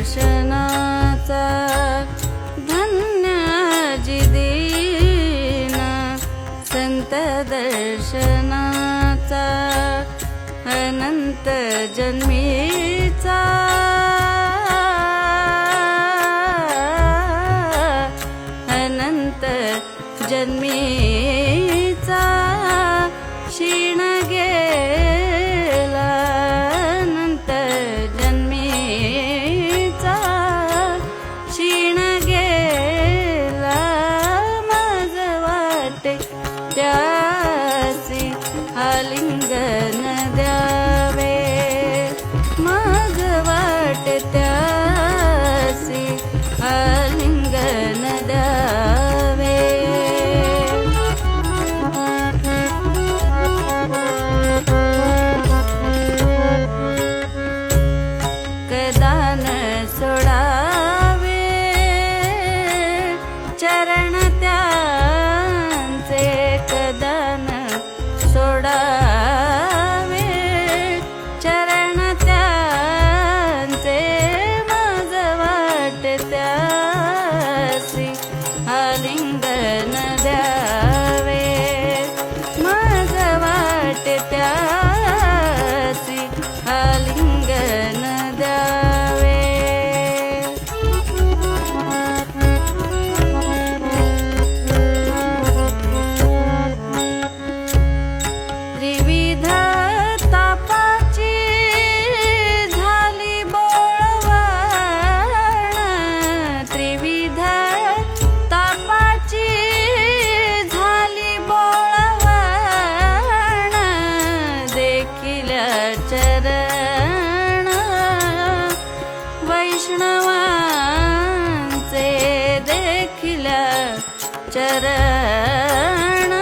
दर्शनाचा धन्य जिदीना संत दर्शनाचा अनंत जन्मीचा सोडावे. चरण त्यांचे कदन सोडावे. चरण त्यांचे माझ वाट त्यासी आलिंगन चरण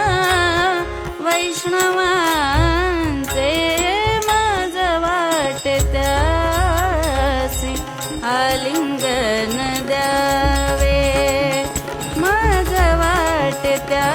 वैष्णवांचे माझ त्यासी आलिंगन द्यावे. माझ वाटत्या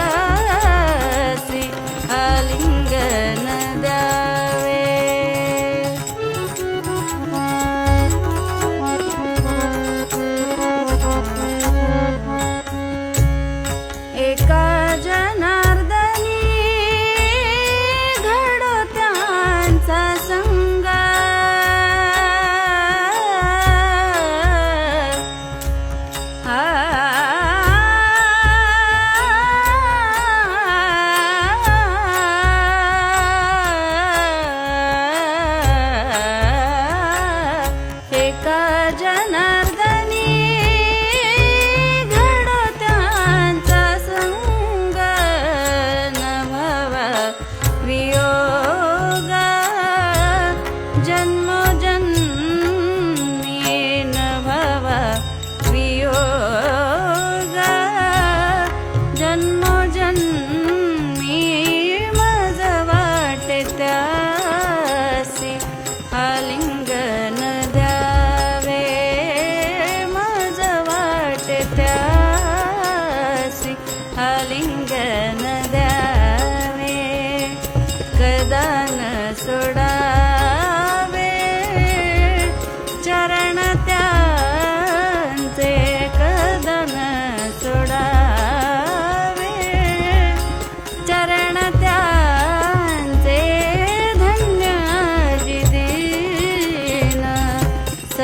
জন্ম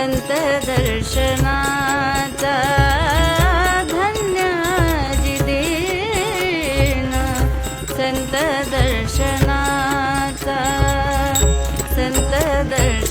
दर्शना धन्या जिदेव सन्त सन्तदर्श